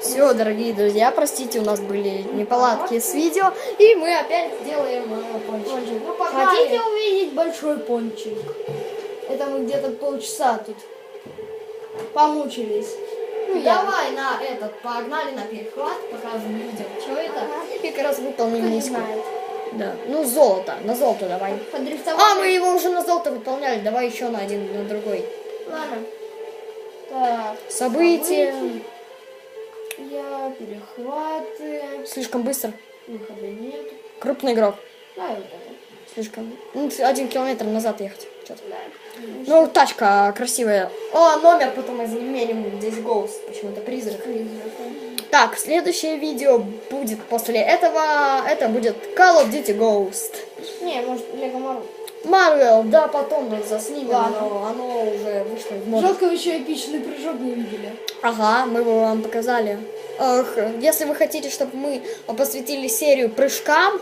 Все, дорогие друзья, простите, у нас были неполадки с видео, и мы опять сделаем э, пончик. Пончик. Ну. Хотите увидеть большой пончик? Это мы где-то полчаса тут помучились. Ну, я. Давай на этот, погнали на перехват, покажем людям, что это, и как раз выполним миссию. знает. Да, ну золото, на золото давай. А, мы его уже на золото выполняли, давай еще на один, на другой. Ладно. Так. События. Я перехваты. Слишком быстро. Выхода нет. Крупный игрок. Да, вот это. Слишком. Ну, один километр назад ехать. Что-то. Да. Ну, тачка красивая. О, номер потом изменим. Здесь Ghost, почему-то призрак. Так, следующее видео будет после этого. Это будет Call of Duty Ghost. Не, может, Лего Марвел. Марвел, да, потом мы заснимем, Ладно. но оно уже вышло в моду. Жалко, вы еще эпичный прыжок не видели. Ага, мы его вам показали. Эх, если вы хотите, чтобы мы посвятили серию прыжкам,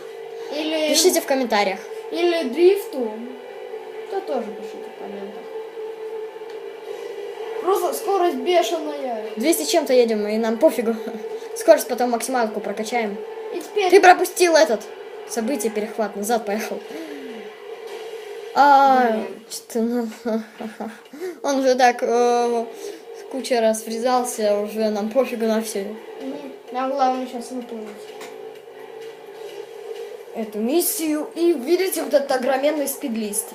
Или, пишите в комментариях. или дрифту, то тоже пишите в комментах. Просто скорость бешеная. 200 чем-то едем, и нам пофигу. Скорость потом максималку прокачаем. И теперь... Ты пропустил этот событие, перехват, назад поехал. А, что ну, Он уже так э, куча раз врезался, уже нам пофигу на все. Нам главное сейчас выполнить. Эту миссию. И видите вот этот огроменный спидлист.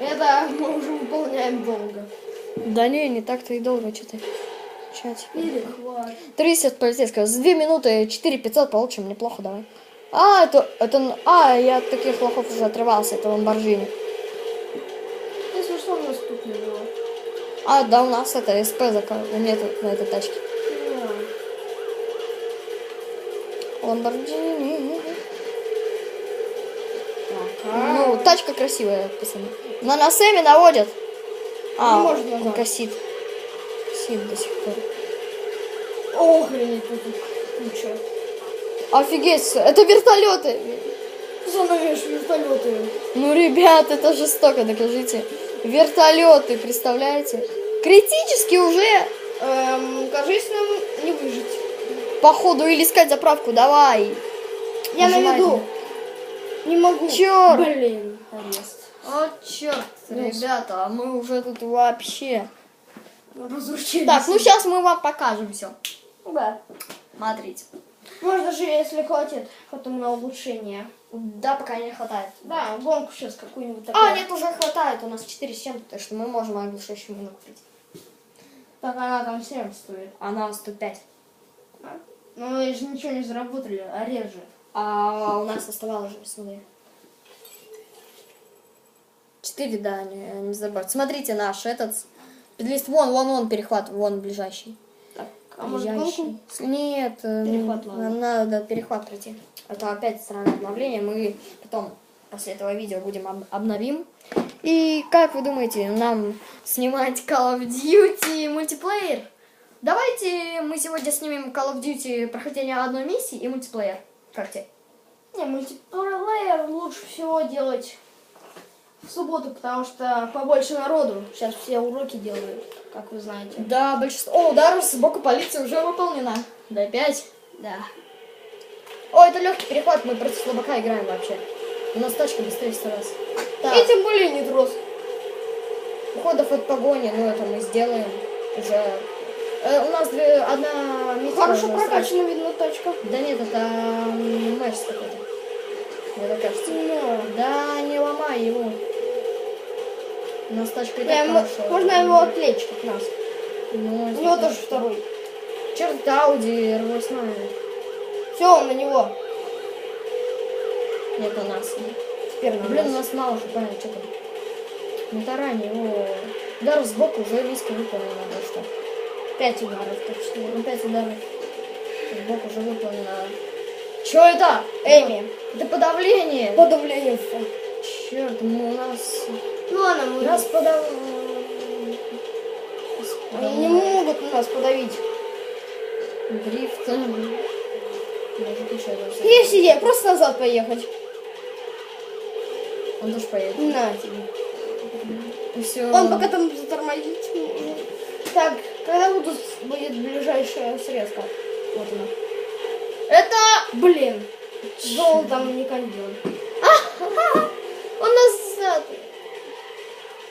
Это мы уже выполняем долго. Да не, не так-то и долго что-то. Перехват. 30 полицейского. За 2 минуты 4 500 получим. Неплохо, давай. А, это, это... А, я от таких лохов уже отрывался. Это ламборджини. Если что, у нас тут не было. А, да, у нас это СП зака- нет на этой тачке. Ламборджини. Ну, тачка красивая, пацаны. На на Сэме наводят. А, Не может он косит. Сид до сих пор. Охренеть, тут куча. Офигеть, это вертолеты. Занавеш вертолеты. Ну, ребят, это жестоко, докажите. Вертолеты, представляете? Критически уже, Эм, кажись, нам не выжить. походу, или искать заправку, давай. Я на Нажимай. виду. Не могу. Чёрт. Блин, арест. О, черт, ребята, а мы уже тут вообще... Разрушили. Так, ну сейчас мы вам покажем все. Да. Смотрите. Можно же, если хватит, потом на улучшение. Да, пока не хватает. Да, гонку сейчас какую-нибудь такую. А, нет, уже хватает, у нас 4 с чем-то, так что мы можем оглушающую мину купить. Так она там 7 стоит. Она 105. А? Ну мы же ничего не заработали, а реже. А у нас оставалось же, смотри. 4, да, не, не забыть. Смотрите наш этот спидлист. Вон, вон, вон перехват, вон ближайший. А может Нет, э, Перехват нам ладно. надо перехват пройти. Это опять странное обновление. Мы потом после этого видео будем об- обновим. И как вы думаете, нам снимать Call of Duty мультиплеер? Давайте мы сегодня снимем Call of Duty прохождение одной миссии и мультиплеер. Как тебе? Не, мультиплеер лучше всего делать в субботу, потому что побольше народу. Сейчас все уроки делают, как вы знаете. Да, большинство... О, удар сбоку полиции уже выполнена. Да, 5. Да. О, это легкий перехват, мы против слабака играем вообще. У нас тачка быстрее сто раз. Так. И тем более не трос. Уходов от погони, ну это мы сделаем уже. Э, у нас две, одна миссия Хорошо прокачана, видно, тачка. сразу. Да нет, это матч какой-то. Мне так кажется. Ну, Да, не ломай его. У нас тачка мо- хорошая. можно его отвлечь, как нас. Ну, У него тоже второй. Черт, Ауди R8. Все, он на него. Нет, у нас. Теперь на Блин, у нас. нас мало что понятно, что там. Не тарани, о. Удар сбоку уже миска выполнена, да что. Пять ударов, так что... Ну, пять ударов. Сбоку уже выполнено. Чё это? Эми. Это подавление. Подавление. Черт, мы у нас... Ну ладно, мы... Нас подав... Они не могут нас подавить. Дрифт. Есть идея, просто назад поехать. Он тоже поедет. На тебе. Все. Он пока там затормозит. Так, Когда будут, будет ближайшее средство? Вот оно. Это, блин, золотом не. Он назад.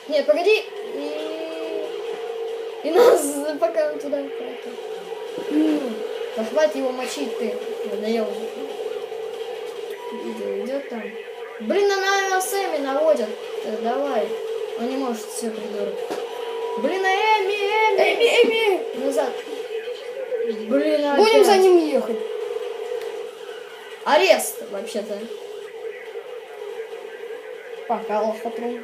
Нет, погоди. И, и нас пока он туда. Да хватит его мочить ты. Надоел. Видео идет там. Блин, она на Сэмми наводят. Э, давай. Он не может все придурок. Блин, а Эми, Эми. Эми, Эми! Назад. Блин, Будем опять. за ним ехать. Арест, вообще-то. Пока лохотрон.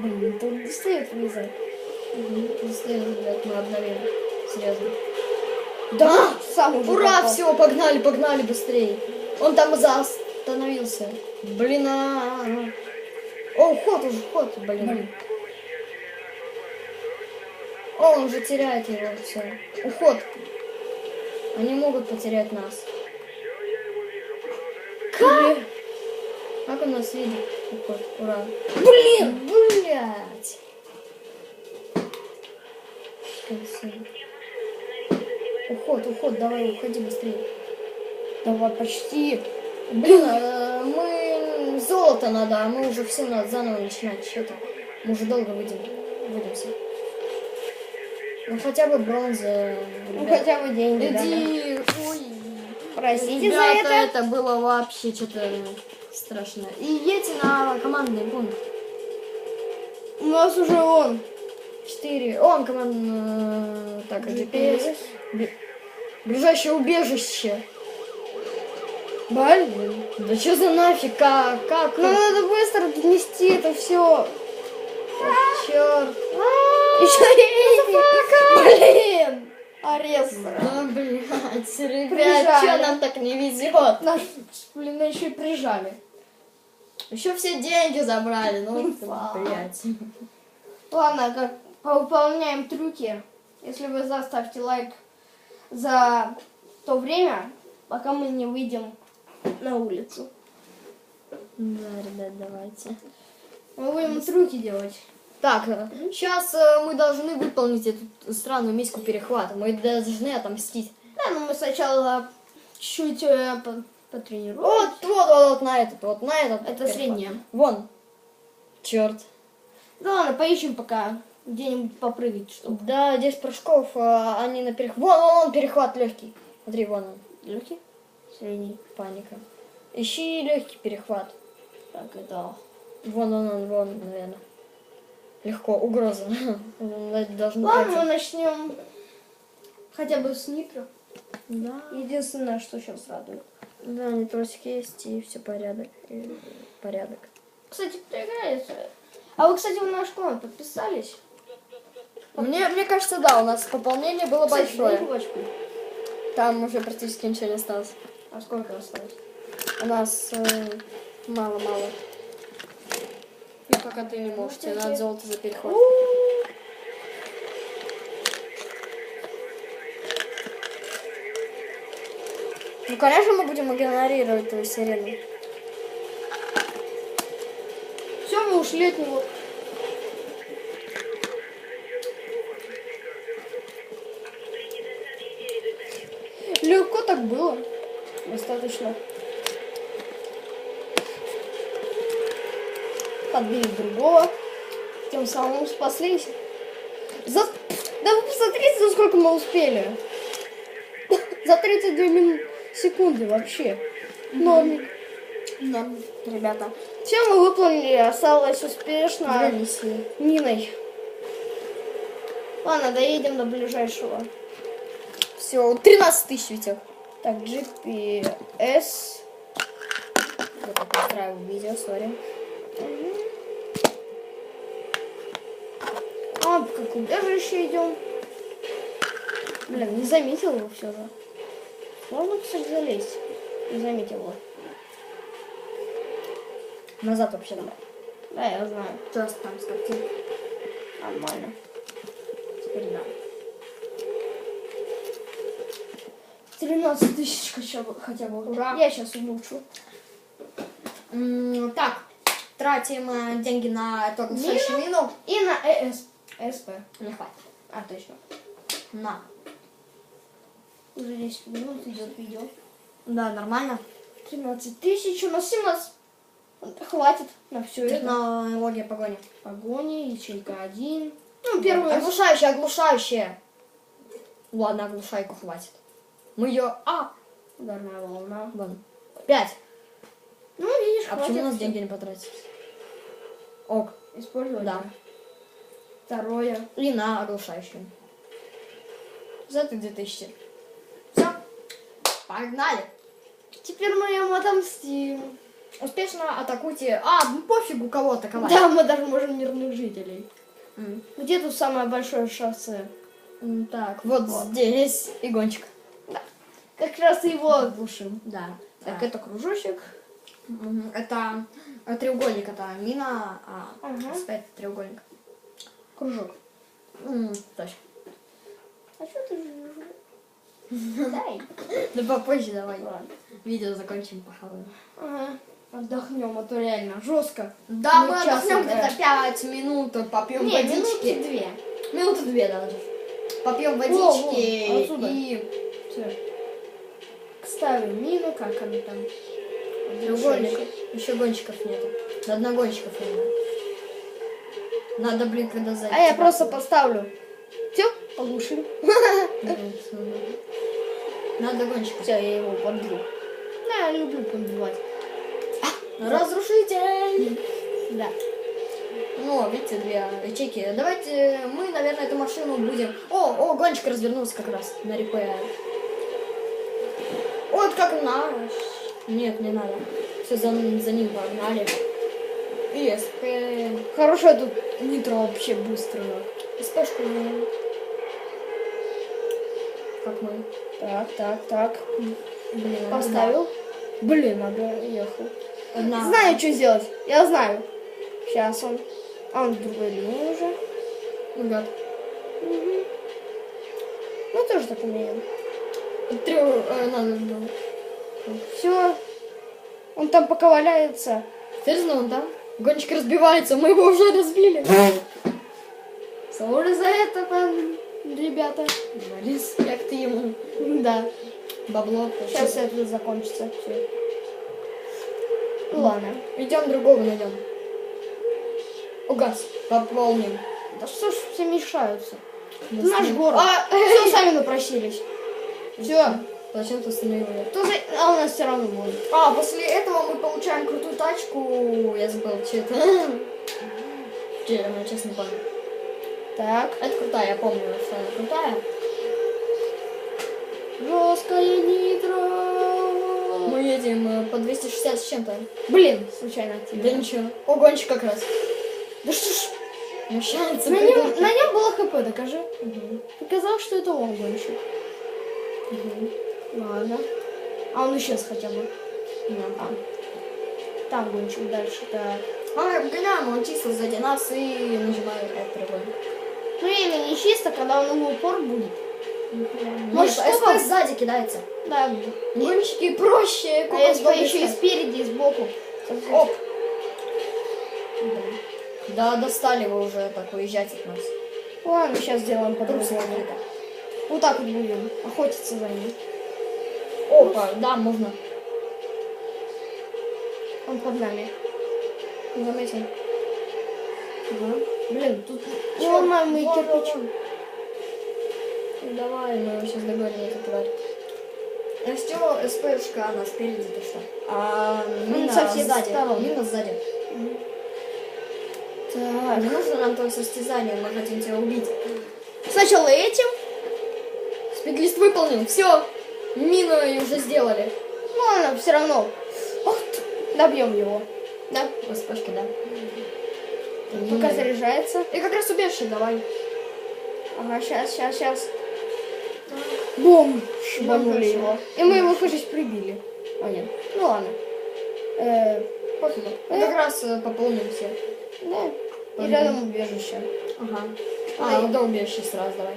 Блин, тут достает вылезать. Угу. Достает, блядь, мы обновим. Серьезно. Да, сам Ура, попал. все, погнали, погнали быстрее. Он там заостановился. Блин, а, -а, -а. О, ход уже, ход, блин. Блин. О, он уже теряет его, все. Уход. Они могут потерять нас. Как? Как он нас видит? Ура. Блин! Блять. Уход, уход, давай, уходи быстрее. Давай почти. Блин, э, мы золото надо, а мы уже все надо заново начинать что-то. Мы уже долго выйдем, выйдемся. Ну хотя бы бронза. Ну ребят. хотя бы деньги. да, Иди, ой. да. Простите Ребята, за это. это было вообще что-то страшное. И едьте на командный пункт. У нас уже он. 4. Он командный... Так, GPS. Бли- Ближайшее убежище. Блин. Да что за нафиг? Как? Как? Нам надо быстро донести это все. Черт. Еще. Блин. Арест. Да, блядь, ребят, Прижали. что нам так не везет? Нас, блин, еще и прижали. Еще все деньги забрали, ну, блядь. Ладно, как повыполняем трюки. Если вы заставьте лайк за то время, пока мы не выйдем на улицу. Да, ребят, давайте. Мы будем трюки делать. Так, сейчас мы должны выполнить эту странную мисску перехвата. Мы должны отомстить. Да, но мы сначала чуть э, по- потренируем. Вот, вот, вот, вот на этот, вот на этот. Это средняя. Вон. Черт. Да ладно, поищем пока где-нибудь попрыгать, чтобы. Да, 10 прыжков, а, они на перехват. Вон, вон, вон, перехват легкий. Смотри, вон он. Легкий? Средний. Паника. Ищи легкий перехват. Так, это... Вон он, он, вон, наверное. Легко, угроза. Ладно, мы начнем хотя бы с нитро. Да. Единственное, что сейчас радует. Да, не тросик есть, и все порядок. И порядок. Кстати, кто играет? А вы, кстати, в наш клан подписались? Мне, мне кажется, да, у нас пополнение было Кстати, большое. Там уже практически ничего не осталось. А сколько осталось? У нас э, мало-мало. Ну, пока ты не можешь, тебе надо золото за переход. Ну, конечно, мы будем игнорировать твою сирену. Все, мы ушли от него. Легко так было. Достаточно. Подбили другого. Тем самым спаслись. За... Да вы посмотрите, за сколько мы успели. За 32 минут секунды вообще. Нормик. Да, ребята. Все мы выполнили, осталось успешно миссии. миной. Ладно, доедем до ближайшего. Все, 13 тысяч, Витек. Так, GPS. Вот так настраиваю видео, сори. А, как убежище идем. Блин, не заметил его все же. Можно, кстати, залезть. Не заметил его. Назад вообще давай. Да, я знаю. Just там с картинкой. Нормально. Теперь да. 13 тысяч хотя бы. Хотя бы. Ура. Я сейчас улучшу. М, Так, тратим э, деньги на эту Мину? мину. И на ЭС. СП. Не хватит. А, точно. На. Уже 10 минут идет видео. Да, нормально. 13 тысяч, у нас 17. Хватит на все это. Технология погони. Погони, ячейка 1. Ну, первую... Оглушающая, оглушающая. Ладно, оглушайку хватит. Мы ее... А! Ударная волна. Вон. Пять. Ну, видишь, А почему у нас деньги не потратились? Ок. Использовать? Да. Второе. И на оглушающую. За это 2000. Погнали. Теперь мы им отомстим. Успешно атакуйте. А, ну пофигу кого атаковать. Да, мы даже можем мирных жителей. М. Где тут самое большое шоссе? Так, вот, Вот. здесь и гонщик. Как раз его оглушим. Да. Так, Да. это кружочек. Это э, треугольник, это мина, а Ага. спять треугольник. Кружок. М, Точно. А что ты же... Дай. Да попозже давай. Ладно. Видео закончим, похаваем. Ага. Отдохнем, а то реально жестко. Да, Ну, мы час отдохнем где-то 5 минут, попьем Не, минуты водички. две. Минуты две даже. Попьем Во, водички во, отсюда. и Все. Ставим мину, как она там. треугольник. Еще гонщиков нету. Одногонщиков нет. Надо, блин, когда зайти. А я просто поставлю. Все, оглушили. Надо гонщиков. Все, я его подбил. Да, я люблю подбивать. Разрушитель! Да. Ну, видите, две ячейки. Давайте мы, наверное, эту машину будем... О, о, гонщик развернулся как раз на репе. Вот как наш. Нет, не надо. Все, за, за ним погнали. И СП... Хорошая тут нитро вообще быстрая. СПшку Как мы. Так, так, так. Блин, Поставил. Блин, надо ехал. Одна. Знаю, что сделать. Я знаю. Сейчас он. А он в другой линии уже. Ну, гад. Мгм. Мы тоже так умеем. Трё... э, надо было. Все. Он там пока валяется. Серьезно, он там? Гонщик разбивается, мы его уже разбили. Сори за это, пан- ребята. Респект ему. Да. Бабло. Сейчас это закончится. Все. Ну ладно. Идем другого найдем. Угас. Пополним. Да что ж все мешаются? Это наш город. А, Все, сами напросились. Все. Зачем ты остановил? Кто за... А у нас все равно будет. А, после этого мы получаем крутую тачку. Я забыл, что это. Я честно не помню. Так. Это крутая, я помню, что она крутая. Жесткая нитро. Мы едем э, по 260 с чем-то. Блин, случайно Да активировал. ничего. О, гонщик как раз. Да что ж. Мешается. На нем, на нем было хп, докажи. Мгм. Показал, что это он гонщик. Мгм. Ладно. А он исчез хотя бы. Да. А. Там гонщик дальше. Так. А, гоняем, он чисто сзади нас и нажимает этот треугольник. Ну или не чисто, когда он в упор будет. Может, что СП сзади кидается. Да. Гонщики проще. А сколько еще и спереди, и сбоку. Оп. Да, достали вы уже так уезжать от нас. Ладно, сейчас сделаем по-другому. Вот так вот будем охотиться за ним. Опа, да, можно. Он под нами. Заметил. Ага. Блин, тут Чё? ломаем мы Вон, кирпич. вон. Ну, Давай, мы его сейчас догоним, эту тварь. А что, СПшка, она спереди, ты что? А мина со всех сзади. сторон. Мина сзади. Так. Не нужно нам твое состязание, мы хотим тебя убить. Сначала этим. Спидлист выполнен, все. Мину уже сделали. Ну ладно, все равно. Ох, добьем его. Да, СПшки, да. Пока заряжается. И как раз убежище, давай. Ага, сейчас, сейчас, сейчас. Бум! Шибанули его. И мы его, кажется, прибили. А, нет. Ну ладно. Э, Пофигу. Э. Как раз э, пополним все. да. И рядом убежище. Ага. А, вот до убежища сразу давай.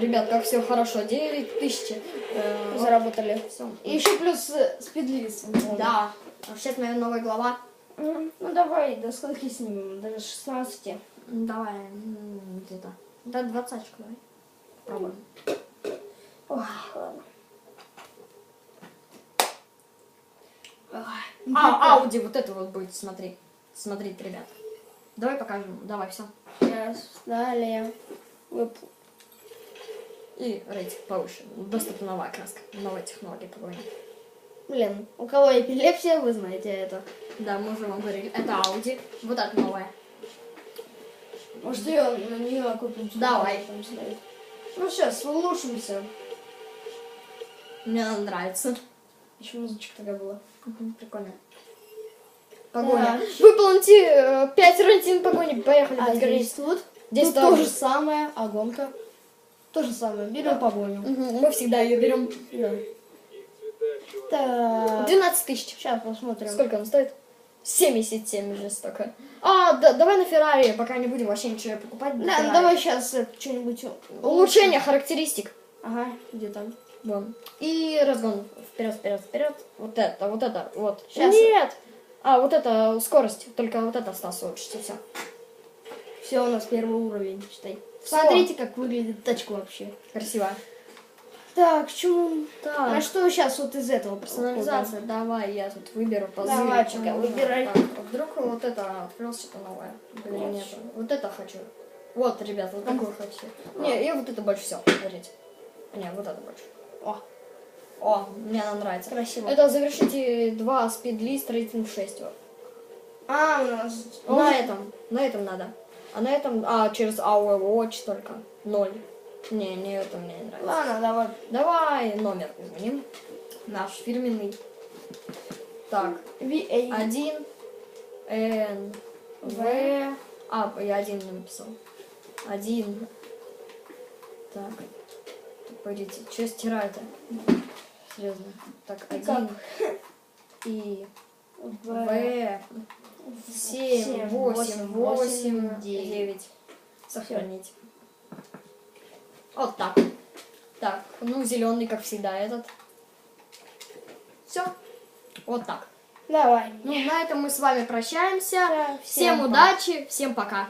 Ребят, как все хорошо. 9 тысяч. Э, Заработали. всё. И еще плюс э, спидлист. Да. Сейчас, наверное, новая глава. Ну давай, до скольки снимем? До 16. М, Давай, где-то. Да, двадцаточку давай. Попробуем. Ой, ладно. А, Ауди, вот это вот будет, смотри. Смотрите, ребят. Давай покажем. Давай, все. Сейчас, далее. Вып- И рейтинг повыше. Доступна новая краска. Новая технология погони. Блин, у кого эпилепсия, вы знаете это. Да, мы уже вам говорили. Это Ауди. Вот это новая. Может, ее на нее купим? Давай. Там стоит. Ну все, слушаемся. Мне она нравится. Еще музычка такая была. Мгм, Прикольно. Погоня. Так. Выполните 5 рантин погони. Поехали. А здесь тут? Здесь тут тоже. то же самое, а гонка. То же самое. Берем погоню. Мгм, Мы всегда ее берем. Да. Так. 12 тысяч. Сейчас посмотрим. Сколько она стоит? 77 уже столько. А, да, давай на Феррари, пока не будем вообще ничего покупать. Да, Феррари. давай сейчас что-нибудь. Улучшение характеристик. Ага, где там? Вон. И разгон. Вперед, вперед, вперед. Вот это, вот это, вот. Щас. Нет! А, вот это скорость. Только вот это осталось улучшить, и все. Все, у нас первый уровень, считай. Смотрите, как выглядит тачка вообще. Красиво. Так, чему? А Так, что сейчас вот из этого персонализация. Давай, я тут выберу позырь. Давай-ка, М, выбирай. так, а вдруг вот это открылось что-то новое. Блин, нет. Вот это хочу. Вот, ребята, вот такое хочу. Не, и вот это больше всего. Смотрите. Не, вот это больше. О, О, мне она нравится. красиво. Это завершите два спидлист рейтинг 6. Вот. А, у нас... На этом, на этом надо. А на этом, а, через Our Watch только. Ноль. Не, не, это мне не нравится. Ладно, давай. Давай номер изменим. Наш фирменный. Так, VA. один, Н, В. А, я один написал. Один. Так. Погодите, что стирать-то? Серьезно. Так, один. И В. Семь, Семь, восемь, восемь, восемь, восемь, девять. Сохранить. Вот так. Так, ну зеленый, как всегда, этот. Все. Вот так. Давай. Ну, на этом мы с вами прощаемся. Да, всем всем удачи, всем пока.